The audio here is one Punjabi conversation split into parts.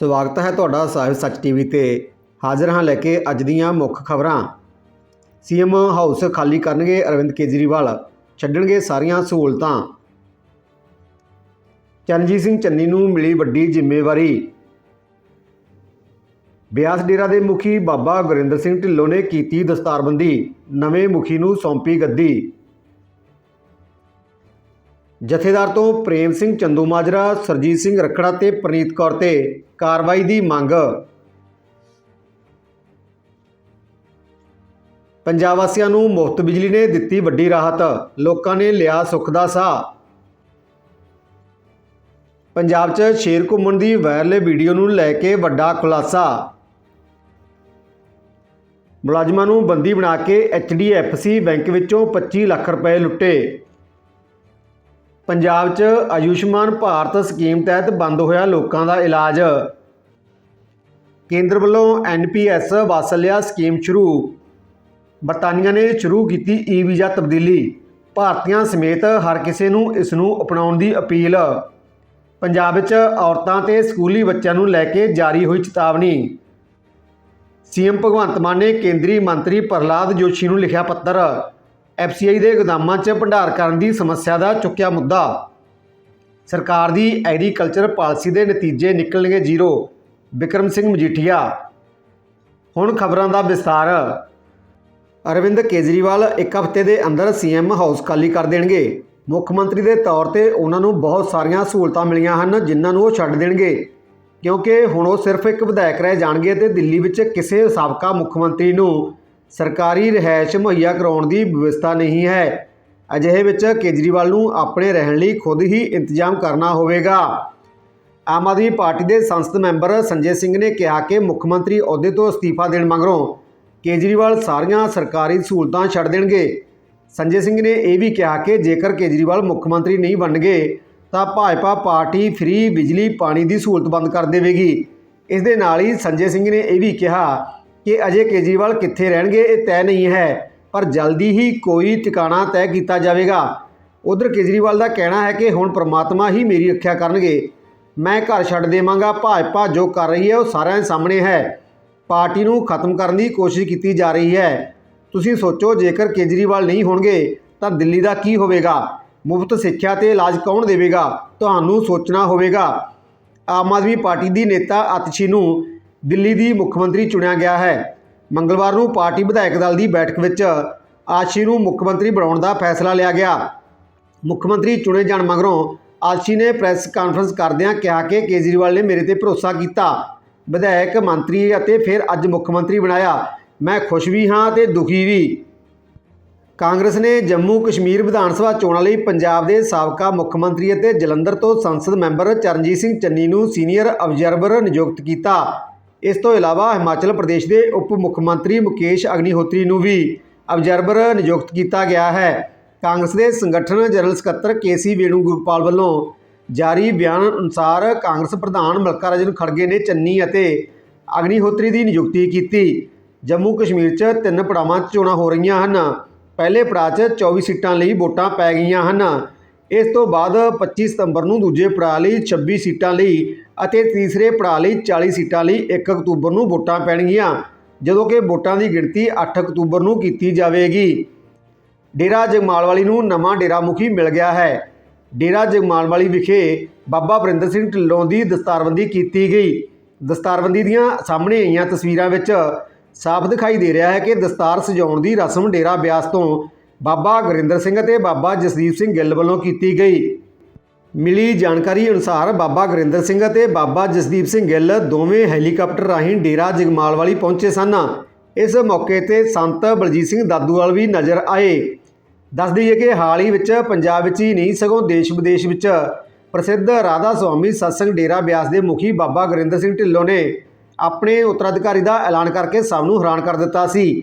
ਸਵਾਗਤ ਹੈ ਤੁਹਾਡਾ ਸਾਹਿਬ ਸੱਚ ਟੀਵੀ ਤੇ। ਹਾਜ਼ਰ ਹਾਂ ਲੈ ਕੇ ਅੱਜ ਦੀਆਂ ਮੁੱਖ ਖਬਰਾਂ। ਸੀਐਮ ਹਾਊਸ ਖਾਲੀ ਕਰਨਗੇ ਅਰਵਿੰਦ ਕੇਜਰੀਵਾਲ, ਛੱਡਣਗੇ ਸਾਰੀਆਂ ਸਹੂਲਤਾਂ। ਚਰਨਜੀਤ ਸਿੰਘ ਚੰਨੀ ਨੂੰ ਮਿਲੀ ਵੱਡੀ ਜ਼ਿੰਮੇਵਾਰੀ। ਬਿਆਸ ਡੇਰਾ ਦੇ ਮੁਖੀ ਬਾਬਾ ਗੁਰਿੰਦਰ ਸਿੰਘ ਢਿੱਲੋਂ ਨੇ ਕੀਤੀ ਦਸਤਾਰਬੰਦੀ। ਨਵੇਂ ਮੁਖੀ ਨੂੰ ਸੌਂਪੀ ਗੱਦੀ। ਜਥੇਦਾਰ ਤੋਂ ਪ੍ਰੇਮ ਸਿੰਘ ਚੰਦੂਮਾਜਰਾ ਸਰਜੀਤ ਸਿੰਘ ਰਖੜਾ ਤੇ ਪ੍ਰਨੀਤ ਕੌਰ ਤੇ ਕਾਰਵਾਈ ਦੀ ਮੰਗ। ਪੰਜਾਬ ਵਾਸੀਆਂ ਨੂੰ ਮੁਫਤ ਬਿਜਲੀ ਨੇ ਦਿੱਤੀ ਵੱਡੀ ਰਾਹਤ। ਲੋਕਾਂ ਨੇ ਲਿਆ ਸੁੱਖ ਦਾ ਸਾਹ। ਪੰਜਾਬ 'ਚ ਸ਼ੇਰ ਘੁੰਮਣ ਦੀ ਵਾਇਰਲ ਵੀਡੀਓ ਨੂੰ ਲੈ ਕੇ ਵੱਡਾ ਖੁਲਾਸਾ। ਮੁਲਾਜ਼ਮਾਂ ਨੂੰ ਬੰਦੀ ਬਣਾ ਕੇ ਐਚਡੀਐਫਸੀ ਬੈਂਕ ਵਿੱਚੋਂ 25 ਲੱਖ ਰੁਪਏ ਲੁੱਟੇ। ਪੰਜਾਬ 'ਚ ਆਯੁਸ਼ਮਾਨ ਭਾਰਤ ਸਕੀਮ ਤਹਿਤ ਬੰਦ ਹੋਇਆ ਲੋਕਾਂ ਦਾ ਇਲਾਜ। ਕੇਂਦਰ ਵੱਲੋਂ ਐਨਪੀਐਸ ਵਾਸਲਿਆ ਸਕੀਮ ਸ਼ੁਰੂ। ਬਰਤਾਨੀਆ ਨੇ ਸ਼ੁਰੂ ਕੀਤੀ ਈ ਵੀਜ਼ਾ ਤਬਦੀਲੀ। ਭਾਰਤੀਆਂ ਸਮੇਤ ਹਰ ਕਿਸੇ ਨੂੰ ਇਸ ਨੂੰ ਅਪਣਾਉਣ ਦੀ ਅਪੀਲ। ਪੰਜਾਬ ਵਿੱਚ ਔਰਤਾਂ ਤੇ ਸਕੂਲੀ ਬੱਚਿਆਂ ਨੂੰ ਲੈ ਕੇ ਜਾਰੀ ਹੋਈ ਚੇਤਾਵਨੀ। ਸੀਐਮ ਭਗਵੰਤ ਮਾਨ ਨੇ ਕੇਂਦਰੀ ਮੰਤਰੀ ਪ੍ਰਹਲਾਦ ਜੋਸ਼ੀ ਨੂੰ ਲਿਖਿਆ ਪੱਤਰ। ਐਫਸੀਆਈ ਦੇ ਗੋਦਾਮਾਂ 'ਚ ਭੰਡਾਰ ਕਰਨ ਦੀ ਸਮੱਸਿਆ ਦਾ ਚੁੱਕਿਆ ਮੁੱਦਾ। ਸਰਕਾਰ ਦੀ ਐਗਰੀਕਲਚਰ ਪਾਲਿਸੀ ਦੇ ਨਤੀਜੇ ਨਿਕਲਣਗੇ ਜ਼ੀਰੋ। ਵਿਕਰਮ ਸਿੰਘ ਮਜੀਠੀਆ। ਹੁਣ ਖਬਰਾਂ ਦਾ ਵਿਸਤਾਰ। ਅਰਵਿੰਦ ਕੇਜਰੀਵਾਲ ਇੱਕ ਹਫ਼ਤੇ ਦੇ ਅੰਦਰ ਸੀਐਮ ਹਾਊਸ ਖਾਲੀ ਕਰ ਦੇਣਗੇ। ਮੁੱਖ ਮੰਤਰੀ ਦੇ ਤੌਰ ਤੇ ਉਹਨਾਂ ਨੂੰ ਬਹੁਤ ਸਾਰੀਆਂ ਸਹੂਲਤਾਂ ਮਿਲੀਆਂ ਹਨ, ਜਿਨ੍ਹਾਂ ਨੂੰ ਉਹ ਛੱਡ ਦੇਣਗੇ। ਕਿਉਂਕਿ ਹੁਣ ਉਹ ਸਿਰਫ ਇੱਕ ਵਿਧਾਇਕ ਰਹਿ ਜਾਣਗੇ ਤੇ ਦਿੱਲੀ ਵਿੱਚ ਕਿਸੇ ਸਾਬਕਾ ਮੁੱਖ ਮੰਤਰੀ ਨੂੰ ਸਰਕਾਰੀ ਰਿਹਾਇਸ਼ ਮੁਹੱਈਆ ਕਰਾਉਣ ਦੀ ਵਿਵਸਥਾ ਨਹੀਂ ਹੈ। ਅਜਿਹੇ ਵਿੱਚ ਕੇਜਰੀਵਾਲ ਨੂੰ ਆਪਣੇ ਰਹਿਣ ਲਈ ਖੁਦ ਹੀ ਇੰਤਜ਼ਾਮ ਕਰਨਾ ਹੋਵੇਗਾ। ਆਮ ਆਦਮੀ ਪਾਰਟੀ ਦੇ ਸੰਸਦ ਮੈਂਬਰ ਸੰਜੇ ਸਿੰਘ ਨੇ ਕਿਹਾ ਕਿ ਮੁੱਖ ਮੰਤਰੀ ਅਹੁਦੇ ਤੋਂ ਅਸਤੀਫਾ ਦੇਣ ਮਗਰੋਂ ਕੇਜਰੀਵਾਲ ਸਾਰੀਆਂ ਸਰਕਾਰੀ ਸਹੂਲਤਾਂ ਛੱਡ ਦੇਣਗੇ। ਸੰਜੇ ਸਿੰਘ ਨੇ ਇਹ ਵੀ ਕਿਹਾ ਕਿ ਜੇਕਰ ਕੇਜਰੀਵਾਲ ਮੁੱਖ ਮੰਤਰੀ ਨਹੀਂ ਬਣਨਗੇ, ਤਾਂ ਭਾਜਪਾ ਪਾਰਟੀ ਫ੍ਰੀ ਬਿਜਲੀ, ਪਾਣੀ ਦੀ ਸਹੂਲਤ ਬੰਦ ਕਰ ਦੇਵੇਗੀ। ਇਸ ਦੇ ਨਾਲ ਹੀ ਸੰਜੇ ਸਿੰਘ ਨੇ ਇਹ ਵੀ ਕਿਹਾ ਕਿ ਅਜੇ ਕੇਜਰੀਵਾਲ ਕਿੱਥੇ ਰਹਿਣਗੇ, ਇਹ ਤੈਅ ਨਹੀਂ ਹੈ, ਪਰ ਜਲਦੀ ਹੀ ਕੋਈ ਟਿਕਾਣਾ ਤੈਅ ਕੀਤਾ ਜਾਵੇਗਾ। ਉਧਰ ਕੇਜਰੀਵਾਲ ਦਾ ਕਹਿਣਾ ਹੈ ਕਿ ਹੁਣ ਪ੍ਰਮਾਤਮਾ ਹੀ ਮੇਰੀ ਰੱਖਿਆ ਕਰਨਗੇ। ਮੈਂ ਘਰ ਛੱਡ ਦੇਵਾਂਗਾ, ਭਾਜਪਾ ਜੋ ਕਰ ਰਹੀ ਹੈ ਉਹ ਸਾਰਿਆਂ ਦੇ ਸਾਹਮਣੇ ਹੈ। ਪਾਰਟੀ ਨੂੰ ਖਤਮ ਕਰਨ ਦੀ ਕੋਸ਼ਿਸ਼ ਕੀਤੀ ਜਾ ਰਹੀ ਹੈ। ਤੁਸੀਂ ਸੋਚੋ, ਜੇਕਰ ਕੇਜਰੀਵਾਲ ਨਹੀਂ ਹੋਣਗੇ, ਤਾਂ ਦਿੱਲੀ ਦਾ ਕੀ ਹੋਵੇਗਾ? ਮੁਫਤ ਸਿੱਖਿਆ ਤੇ ਇਲਾਜ ਕੌਣ ਦੇਵੇਗਾ? ਤੁਹਾਨੂੰ ਸੋਚਣਾ ਹੋਵੇਗਾ। ਆਮ ਆਦਮੀ ਪਾਰਟੀ ਦੀ ਨੇਤਾ ਆਤਸ਼ੀ ਨੂੰ ਦਿੱਲੀ ਦੀ ਮੁੱਖ ਮੰਤਰੀ ਚੁਣਿਆ ਗਿਆ ਹੈ। ਮੰਗਲਵਾਰ ਨੂੰ ਪਾਰਟੀ ਵਿਧਾਇਕ ਦਲ ਦੀ ਬੈਠਕ ਵਿੱਚ ਆਸ਼ੀ ਨੂੰ ਮੁੱਖ ਮੰਤਰੀ ਬਣਾਉਣ ਦਾ ਫੈਸਲਾ ਲਿਆ ਗਿਆ। ਮੁੱਖ ਮੰਤਰੀ ਚੁਣੇ ਜਾਣ ਮਗਰੋਂ ਆਤਸ਼ੀ ਨੇ ਪ੍ਰੈਸ ਕਾਨਫਰੰਸ ਕਰਦਿਆਂ ਕਿਹਾ ਕਿ ਕੇਜਰੀਵਾਲ ਨੇ ਮੇਰੇ ਤੇ ਭਰੋਸਾ ਕੀਤਾ। ਵਿਧਾਇਕ, ਮੰਤਰੀ ਅਤੇ ਫਿਰ ਅੱਜ ਮੁੱਖ ਮੰਤਰੀ ਬਣਾਇਆ। ਮੈਂ ਖੁਸ਼ ਵੀ ਹਾਂ ਤੇ ਦੁਖੀ ਵੀ। ਕਾਂਗਰਸ ਨੇ ਜੰਮੂ ਕਸ਼ਮੀਰ ਵਿਧਾਨ ਸਭਾ ਚੋਣਾਂ ਲਈ ਪੰਜਾਬ ਦੇ ਸਾਬਕਾ ਮੁੱਖ ਮੰਤਰੀ ਅਤੇ ਜਲੰਧਰ ਤੋਂ ਸੰਸਦ ਮੈਂਬਰ ਚਰਨਜੀਤ ਸਿੰਘ ਚੰਨੀ ਨੂੰ ਸੀਨੀਅਰ ਅਬਜ਼ਰਵਰ ਨਿਯੁਕਤ ਕੀਤਾ। ਇਸ ਤੋਂ ਇਲਾਵਾ ਹਿਮਾਚਲ ਪ੍ਰਦੇਸ਼ ਦੇ ਉਪ ਮੁੱਖ ਮੰਤਰੀ ਮੁਕੇਸ਼ ਅਗਨੀਹੋਤਰੀ ਨੂੰ ਵੀ ਅਬਜ਼ਰਵਰ ਨਿਯੁਕਤ ਕੀਤਾ ਗਿਆ ਹੈ। ਕਾਂਗਰਸ ਦੇ ਸੰਗਠਨ ਜਨਰਲ ਸਕੱਤਰ ਕੇਸੀ ਵੇਣੂਗੋਪਾਲ ਵੱਲੋਂ ਜਾਰੀ ਬਿਆਨ ਅਨੁਸਾਰ ਕਾਂਗਰਸ ਪ੍ਰਧਾਨ ਮਲਕਾ ਰਜਨ ਖੜਗੇ ਨੇ ਚੰਨੀ ਅਤੇ ਅਗਨੀਹੋਤਰੀ ਦੀ ਨਿਯੁਕਤੀ ਕੀਤੀ। ਜੰਮੂ ਕਸ਼ਮੀਰ 'ਚ ਤਿੰਨ ਪੜਾਵਾਂ 'ਚ ਚੋਣਾਂ ਹੋ ਰਹੀਆਂ ਹਨ। ਪਹਿਲੇ ਪੜਾਅ 'ਚ 24 ਸੀਟਾਂ ਲਈ ਵੋਟਾਂ ਪੈ ਗਈਆਂ ਹਨ। ਇਸ ਤੋਂ ਬਾਅਦ 25 ਸਤੰਬਰ ਨੂੰ ਦੂਜੇ ਪੜਾਅ ਲਈ 26 ਸੀਟਾਂ ਲਈ ਅਤੇ ਤੀਸਰੇ ਪੜਾਅ ਲਈ 40 ਸੀਟਾਂ ਲਈ 1 ਅਕਤੂਬਰ ਨੂੰ ਵੋਟਾਂ ਪੈਣਗੀਆਂ, ਜਦੋਂ ਕਿ ਵੋਟਾਂ ਦੀ ਗਿਣਤੀ 8 ਅਕਤੂਬਰ ਨੂੰ ਕੀਤੀ ਜਾਵੇਗੀ। ਡੇਰਾ ਜਗਮਾਲਵਾਲੀ ਨੂੰ ਨਵਾਂ ਡੇਰਾ ਮੁਖੀ ਮਿਲ ਗਿਆ ਹੈ। ਡੇਰਾ ਜਗਮਾਲਵਾਲੀ ਵਿਖੇ ਬਾਬਾ ਵਰਿੰਦਰ ਸਿੰਘ ਢਿੱਲੋਂ ਦੀ ਦਸਤਾਰਬੰਦੀ ਕੀਤੀ ਗਈ। ਦਸਤਾਰਬੰਦੀ ਦੀਆਂ ਸਾਹਮਣੇ ਆਈਆਂ ਤਸਵੀਰਾਂ ਵਿੱਚ ਸਾਫ਼ ਦਿਖਾਈ ਦੇ ਰਿਹਾ ਹੈ ਕਿ ਦਸਤਾਰ ਸਜਾਉਣ ਦੀ ਰਸਮ ਡੇਰਾ ਬਿਆਸ ਤੋਂ ਬਾਬਾ ਗੁਰਿੰਦਰ ਸਿੰਘ ਅਤੇ ਬਾਬਾ ਜਸਦੀਪ ਸਿੰਘ ਗਿੱਲ ਵੱਲੋਂ ਕੀਤੀ ਗਈ। ਮਿਲੀ ਜਾਣਕਾਰੀ ਅਨੁਸਾਰ ਬਾਬਾ ਗੁਰਿੰਦਰ ਸਿੰਘ ਅਤੇ ਬਾਬਾ ਜਸਦੀਪ ਸਿੰਘ ਗਿੱਲ ਦੋਵੇਂ ਹੈਲੀਕਾਪਟਰ ਰਾਹੀਂ ਡੇਰਾ ਜਗਮਾਲ ਵਾਲੀ ਪਹੁੰਚੇ ਸਨ। ਇਸ ਮੌਕੇ ਤੇ ਸੰਤ ਬਲਜੀਤ ਸਿੰਘ ਦਾਦੂਵਾਲ ਵੀ ਨਜ਼ਰ ਆਏ। ਦੱਸ ਦਈਏ ਕਿ ਹਾਲ ਹੀ ਵਿੱਚ ਪੰਜਾਬ ਵਿੱਚ ਹੀ ਨਹੀਂ, ਸਗੋਂ ਦੇਸ਼ ਵਿਦੇਸ਼ ਵਿੱਚ ਪ੍ਰਸਿੱਧ ਰਾਧਾ ਸੁਆਮੀ ਸਤਸੰਗ ਡੇਰਾ ਬਿਆਸ ਦੇ ਮੁਖੀ ਬਾਬਾ ਗੁਰਿੰਦਰ ਸਿੰਘ ਢਿੱਲੋਂ ਨੇ ਆਪਣੇ ਉੱਤਰਾਧਿਕਾਰੀ ਦਾ ਐਲਾਨ ਕਰਕੇ ਸਭ ਨੂੰ ਹੈਰਾਨ ਕਰ ਦਿੱਤਾ ਸੀ।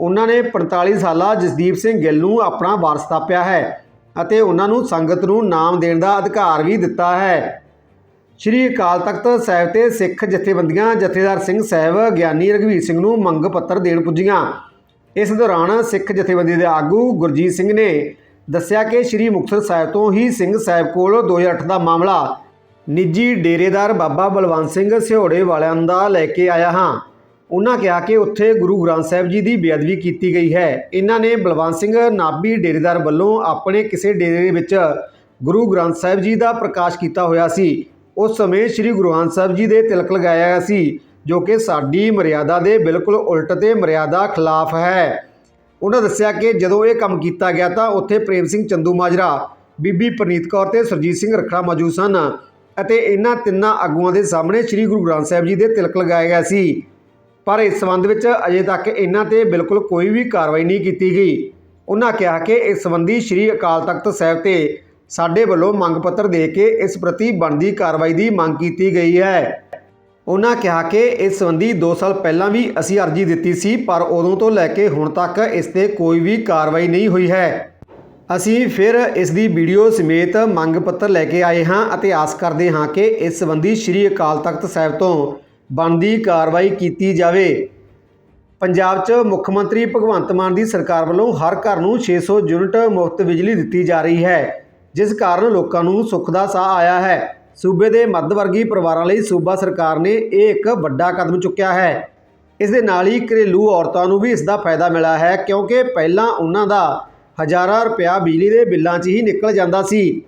ਉਹਨਾਂ ਨੇ 45 ਸਾਲਾ ਜਸਦੀਪ ਸਿੰਘ ਗਿੱਲ ਨੂੰ ਆਪਣਾ ਵਾਰਸ ਥਾਪਿਆ ਹੈ ਅਤੇ ਉਹਨਾਂ ਨੂੰ ਸੰਗਤ ਨੂੰ ਨਾਮ ਦੇਣ ਦਾ ਅਧਿਕਾਰ ਵੀ ਦਿੱਤਾ ਹੈ। ਸ਼੍ਰੀ ਅਕਾਲ ਤਖਤ ਸਾਹਿਬ ਤੇ ਸਿੱਖ ਜਥੇਬੰਦੀਆਂ ਜਥੇਦਾਰ ਸਿੰਘ ਸਾਹਿਬ ਗਿਆਨੀ ਰਘਵੀਰ ਸਿੰਘ ਨੂੰ ਮੰਗ ਪੱਤਰ ਦੇਣ ਪੁੱਜੀਆਂ। ਇਸ ਦੌਰਾਨ ਸਿੱਖ ਜਥੇਬੰਦੀ ਦੇ ਆਗੂ ਗੁਰਜੀਤ ਸਿੰਘ ਨੇ ਦੱਸਿਆ ਕਿ ਸ਼੍ਰੀ ਮੁਕਤਸਰ ਸਾਹਿਬ ਤੋਂ ਹੀ ਸਿੰਘ ਸਾਹਿਬ ਕੋਲ 2008 ਦਾ ਮਾਮਲਾ ਨਿੱਜੀ ਡੇਰੇਦਾਰ ਬਾਬਾ ਬਲਵੰਤ ਸਿੰਘ ਸਿਹੋੜੇ ਵਾਲਿਆਂ ਦਾ ਲੈ ਕੇ ਆਇਆ ਹਾਂ। ਉਹਨਾਂ ਕਿਹਾ ਕਿ ਉੱਥੇ ਗੁਰੂ ਗ੍ਰੰਥ ਸਾਹਿਬ ਜੀ ਦੀ ਬੇਅਦਬੀ ਕੀਤੀ ਗਈ ਹੈ। ਇਹਨਾਂ ਨੇ ਬਲਵੰਤ ਸਿੰਘ ਨਾਭੀ ਡੇਰੇਦਾਰ ਵੱਲੋਂ ਆਪਣੇ ਕਿਸੇ ਡੇਰੇ ਵਿੱਚ ਗੁਰੂ ਗ੍ਰੰਥ ਸਾਹਿਬ ਜੀ ਦਾ ਪ੍ਰਕਾਸ਼ ਕੀਤਾ ਹੋਇਆ ਸੀ। ਉਸ ਸਮੇਂ ਸ੍ਰੀ ਗੁਰੂ ਗ੍ਰੰਥ ਸਾਹਿਬ ਜੀ ਦੇ ਤਿਲਕ ਲਗਾਇਆ ਗਿਆ ਸੀ, ਜੋ ਕਿ ਸਾਡੀ ਮਰਿਆਦਾ ਦੇ ਬਿਲਕੁਲ ਉਲਟ ਤੇ ਮਰਿਆਦਾ ਖਿਲਾਫ ਹੈ। ਉਹਨਾਂ ਦੱਸਿਆ ਕਿ ਜਦੋਂ ਇਹ ਕੰਮ ਕੀਤਾ ਗਿਆ ਤਾਂ ਉੱਥੇ ਪ੍ਰੇਮ ਸਿੰਘ ਚੰਦੂ ਮਾਜਰਾ, ਬੀਬੀ ਪ੍ਰਨੀਤ ਕੌਰ ਤੇ ਸੁਰਜੀਤ ਸਿੰਘ ਰੱਖੜਾ ਮੌਜੂਦ ਸਨ ਅਤੇ ਇਹਨਾਂ ਤਿੰਨਾਂ ਆਗੂਆਂ ਦੇ ਸਾਹਮਣੇ ਸ੍ਰੀ ਗੁਰੂ ਗ੍ਰੰਥ ਸਾਹਿਬ ਜੀ ਦੇ ਤਿਲਕ ਲਗਾਇਆ ਗਿਆ ਸੀ। ਪਰ ਇਸ ਸੰਬੰਧ ਵਿੱਚ ਅਜੇ ਤੱਕ ਇਹਨਾਂ ਤੇ ਬਿਲਕੁਲ ਕੋਈ ਵੀ ਕਾਰਵਾਈ ਨਹੀਂ ਕੀਤੀ ਗਈ। ਉਹਨਾਂ ਕਿਹਾ ਕਿ ਇਸ ਸੰਬੰਧੀ ਸ੍ਰੀ ਅਕਾਲ ਤਖਤ ਸਾਹਿਬ ਤੇ ਸਾਡੇ ਵੱਲੋਂ ਮੰਗ ਪੱਤਰ ਦੇ ਕੇ ਇਸ ਪ੍ਰਤੀ ਬਣਦੀ ਕਾਰਵਾਈ ਦੀ ਮੰਗ ਕੀਤੀ ਗਈ ਹੈ। ਉਹਨਾਂ ਕਿਹਾ ਕਿ ਇਸ ਸੰਬੰਧੀ 2 ਸਾਲ ਪਹਿਲਾਂ ਵੀ ਅਸੀਂ ਅਰਜ਼ੀ ਦਿੱਤੀ ਸੀ, ਪਰ ਉਦੋਂ ਤੋਂ ਲੈ ਕੇ ਹੁਣ ਤੱਕ ਇਸ ਤੇ ਕੋਈ ਵੀ ਕਾਰਵਾਈ ਨਹੀਂ ਹੋਈ ਹੈ। ਅਸੀਂ ਫਿਰ ਇਸ ਦੀ ਵੀਡੀਓ ਸਮੇਤ ਮੰਗ ਪੱਤਰ ਲੈ ਕੇ ਆਏ ਹਾਂ ਅਤੇ ਆਸ ਕਰਦੇ ਹਾਂ ਕਿ ਇਸ ਸੰਬੰਧੀ ਸ੍ਰੀ ਅਕਾਲ ਤਖਤ ਸਾਹਿਬ ਤੋਂ ਬਣਦੀ ਕਾਰਵਾਈ ਕੀਤੀ ਜਾਵੇ। ਪੰਜਾਬ 'ਚ ਮੁੱਖ ਮੰਤਰੀ ਭਗਵੰਤ ਮਾਨ ਦੀ ਸਰਕਾਰ ਵੱਲੋਂ ਹਰ ਘਰ ਨੂੰ 600 ਯੂਨਿਟ ਮੁਫਤ ਬਿਜਲੀ ਦਿੱਤੀ ਜਾ ਰਹੀ ਹੈ, ਜਿਸ ਕਾਰਨ ਲੋਕਾਂ ਨੂੰ ਸੁੱਖ ਦਾ ਸਾਹ ਆਇਆ ਹੈ। ਸੂਬੇ ਦੇ ਮੱਧ ਵਰਗੀ ਪਰਿਵਾਰਾਂ ਲਈ ਸੂਬਾ ਸਰਕਾਰ ਨੇ ਇਹ ਇੱਕ ਵੱਡਾ ਕਦਮ ਚੁੱਕਿਆ ਹੈ। ਇਸ ਦੇ ਨਾਲ ਹੀ ਘਰੇਲੂ ਔਰਤਾਂ ਨੂੰ ਵੀ ਇਸ ਦਾ ਫਾਇਦਾ ਮਿਲਿਆ ਹੈ, ਕਿਉਂਕਿ ਪਹਿਲਾਂ ਉਹਨਾਂ ਦਾ ਹਜ਼ਾਰਾਂ ਰੁਪਇਆ ਬਿਜਲੀ ਦੇ ਬਿੱਲਾਂ 'ਚ ਹੀ ਨਿਕਲ ਜਾਂਦਾ ਸੀ।